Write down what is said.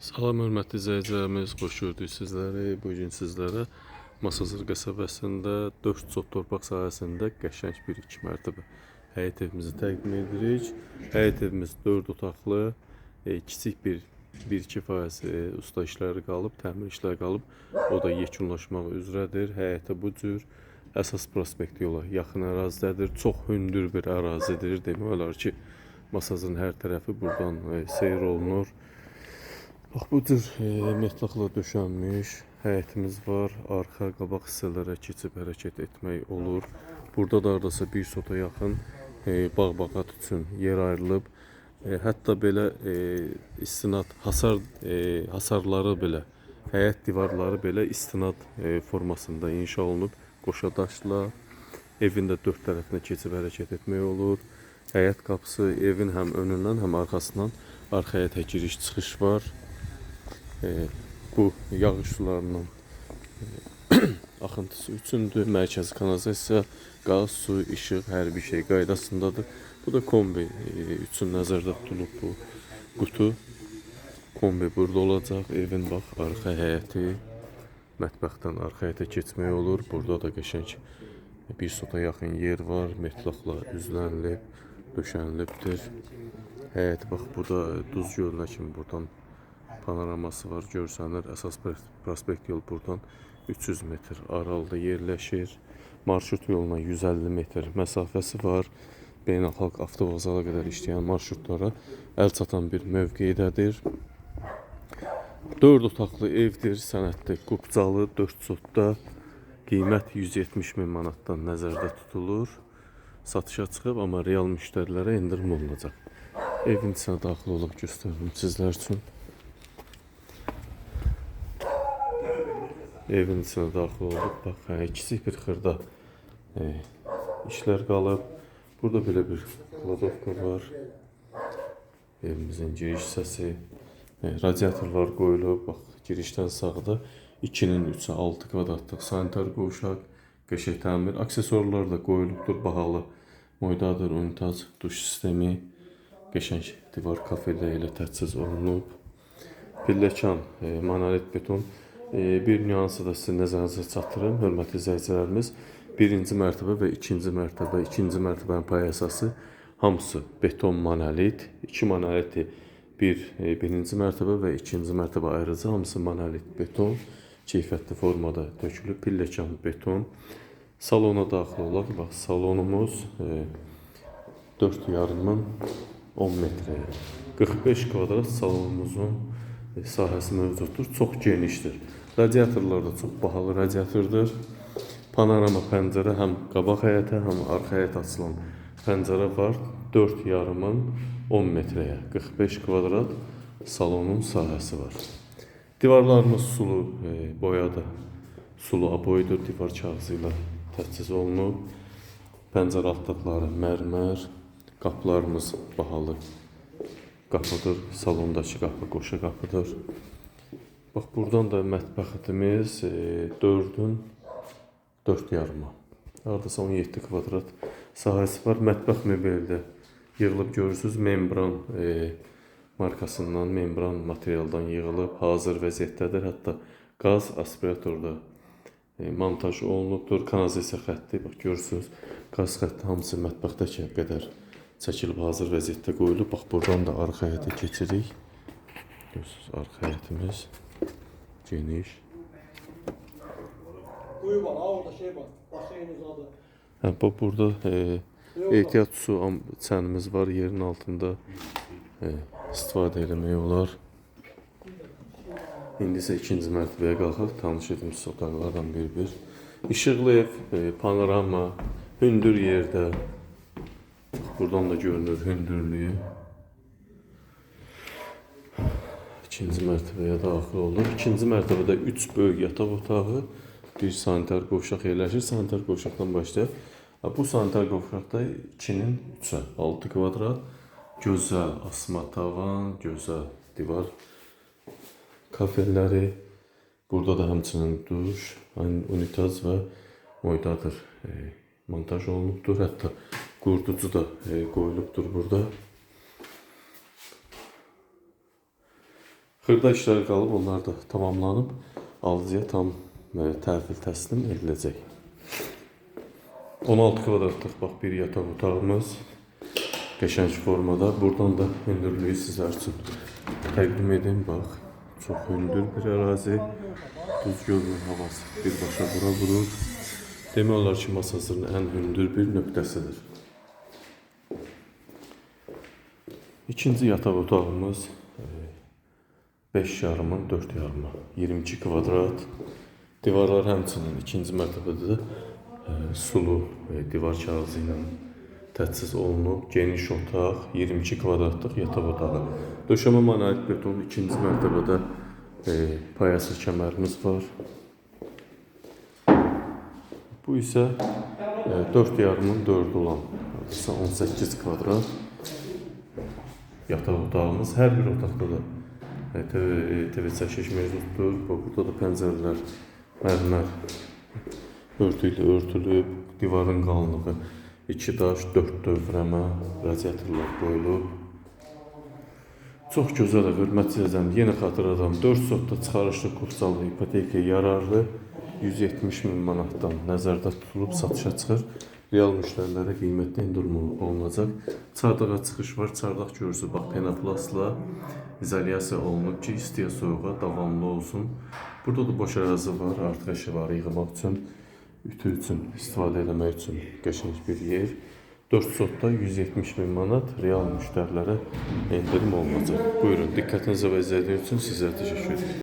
Salam hörmətli izləyicilərimiz, xoş gördük sizləri. Bu gün sizlərə Masazır qəsəbəsində 4 sot torpaq sahəsində qəşəng bir iki mərtəbə həyət evimizi təqdim edirik. Həyət evimiz 4 otaqlı, e, kiçik bir 1-2% e, usta işləri qalıb, təmir işləri qalıb. O da yekunlaşmaq üzrədir. Həyətə bu cür əsas prospekt yola yaxın ərazidədir. Çox hündür bir ərazidir. Demək olar ki, Masazın hər tərəfi buradan e, seyr olunur. Bax bu cür e, metlaqla döşənmiş həyətimiz var. Arxa, qabaq hissələrə keçib hərəkət etmək olur. Burada da hardasa bir sota yaxın e, bağ-bağat üçün yer ayrılıb. E, hətta belə e, istinad hasar e, hasarları belə həyət divarları belə istinad e, formasında inşa olunub. Qoşa daşla evin də dörd tərəfinə keçib hərəkət etmək olur. Həyət qapısı evin həm önündən, həm arxasından arxa həyətə giriş çıxış var. E, bu yağış sularının e, axıntısı üçündür. Mərkəzi kanalizasiya, qaz, su, işıq, hər bir şey qaydasındadır. Bu da kombi e, üçün nəzərdə tutulub bu qutu. Kombi burada olacaq. Evin bax arxa həyəti, mətbəxdən arxa həyətə keçmək olur. Burada da qəşəng bir sota yaxın yer var. Metlaqla üzlənilib, döşənilibdir. Həyət bax burada duz gölünə kimi buradan panoraması var, görsənir. Əsas pros- prospekt yol buradan 300 metr aralıda yerləşir. Marşrut yoluna 150 metr məsafəsi var. Beynəlxalq avtovağzala qədər işləyən marşrutlara əl çatan bir mövqeyidədir. 4 otaqlı evdir, sənədli qubcalı, 4 sotda. Qiymət 170 min manatdan nəzərdə tutulur. Satışa çıxıb, amma real müştərilərə endirim olunacaq. Evin içinə daxil olub göstərim sizlər üçün. Evin içinə daxil olduq. Bax, hə, kiçik bir xırda e, işlər qalıb. Burada belə bir kladovka var. Evimizin giriş hissəsi. E, radiatorlar qoyulub. Bax, girişdən sağda 2-nin 3-ə 6 kvadratlıq sanitar qovşaq, qəşəng təmir, aksesuarlar da qoyulubdur. Bahalı moydadır, unitaz, duş sistemi, qəşəng divar kafelə ilə təchiz olunub. Pilləkan, e, monolit beton. Bir nüansı da sizin nəzərinizə çatdırım, hörmətli izləyicilərimiz. Birinci mərtəbə və ikinci mərtəbə, ikinci mərtəbənin pay əsası hamısı beton monolit. İki monoliti bir e, birinci mərtəbə və ikinci mərtəbə ayrıca hamısı monolit beton. Keyfiyyətli formada tökülüb, pilləkan beton. Salona daxil olaq. Bax, salonumuz e, 4 yarımın 10 metrəyə. 45 kvadrat salonumuzun sahəsi mövcuddur. Çox genişdir. Radiatorlar da çox bahalı radiatordur. Panorama pəncərə həm qabaq həyətə, həm arxa həyətə açılan pəncərə var. 4 yarımın 10 metrəyə. 45 kvadrat salonun sahəsi var. Divarlarımız sulu e, boyadır. Sulu aboydur, divar kağızı ilə təchiz olunub. Pəncərə altlıqları mərmər, qapılarımız bahalı qapıdır. Salondakı qapı qoşa qapıdır. Bax buradan da mətbəximiz e, 4-ün 4 yarıma. Hardasa 17 kvadrat sahəsi var. Mətbəx mebeldə yığılıb görürsüz membran e, markasından, membran materialdan yığılıb, hazır vəziyyətdədir. Hətta qaz aspiratorda e, montaj olunubdur. Kanalizasiya xətti, bax görürsüz, qaz xətti hamısı mətbəxdəki qədər çəkilib hazır vəziyyətdə qoyulub. Bax buradan da arxa həyətə keçirik. Görürsüz, arxa həyətimiz geniş. Kuyu var, orada şey var. Baseyin uzadı. Hə, bu burada e, ehtiyat su çənimiz var yerin altında e, istifadə eləmək olar. İndi isə ikinci mərtəbəyə qalxaq, tanış etmiş otaqlardan bir-bir. İşıqlı ev, e, panorama, hündür yerdə. Buradan da görünür hündürlüyü. İkinci mərtəbəyə daxil olduq. İkinci mərtəbədə 3 böyük yataq otağı, bir sanitar qovşaq yerləşir. Sanitar qovşaqdan başlayaq. Bu sanitar qovşaqda 2-nin 3-ə 6 kvadrat gözəl asma tavan, gözəl divar kafelləri. Burada da həmçinin duş, un- unitaz və moydadır e, montaj olunubdur. Hətta qurducu da e, qoyulubdur burada. Xırda işlər qalıb, onlar da tamamlanıb alıcıya tam e, təhvil təslim ediləcək. 16 kvadratlıq bax bir yataq otağımız qəşəng formada. Buradan da hündürlüyü sizlər üçün təqdim edim. Bax, çox hündür bir ərazi. Duz gölünün havası birbaşa bura vurur. Demək ki, Masazırın ən hündür bir nöqtəsidir. İkinci yataq otağımız 5 yarımın 4 yarımı 22 kvadrat. Divarlar həmçinin ikinci mərtəbədə e, sulu divar kağızı ilə təchiz olunub. Geniş otaq, 22 kvadratlıq yataq otağı. Döşəmə monolit beton ikinci mərtəbədə e, payası kəmərimiz var. Bu isə e, 4 yarımın 4 olan hardasa 18 kvadrat yataq otağımız. Hər bir otaqda da TV, çəkiş mövcuddur. Burada da pəncərələr mərmər örtü ilə örtülüb, divarın qalınlığı 2 daş, 4 dövrəmə, radiatorlar qoyulub. Çox gözəl ev, hörmətli izləyicilər. Yenə xatırladım, 4 sotda çıxarışlı kursal ipoteka yararlı 170 min manatdan nəzərdə tutulub satışa çıxır. Real müştərilərə qiymətli endirim olunacaq. Çardağa çıxış var. Çardaq görürsüz, bax penoplasla izolyasiya olunub ki, istiyə soyuğa davamlı olsun. Burada da boş ərazi var, artıq əşyaları yığmaq üçün, ütü üçün, istifadə etmək üçün qəşəng bir yer. 4 sotda 170 min manat real müştərilərə endirim olunacaq. Buyurun, diqqətinizə və izlədiyiniz üçün sizə təşəkkür edirəm.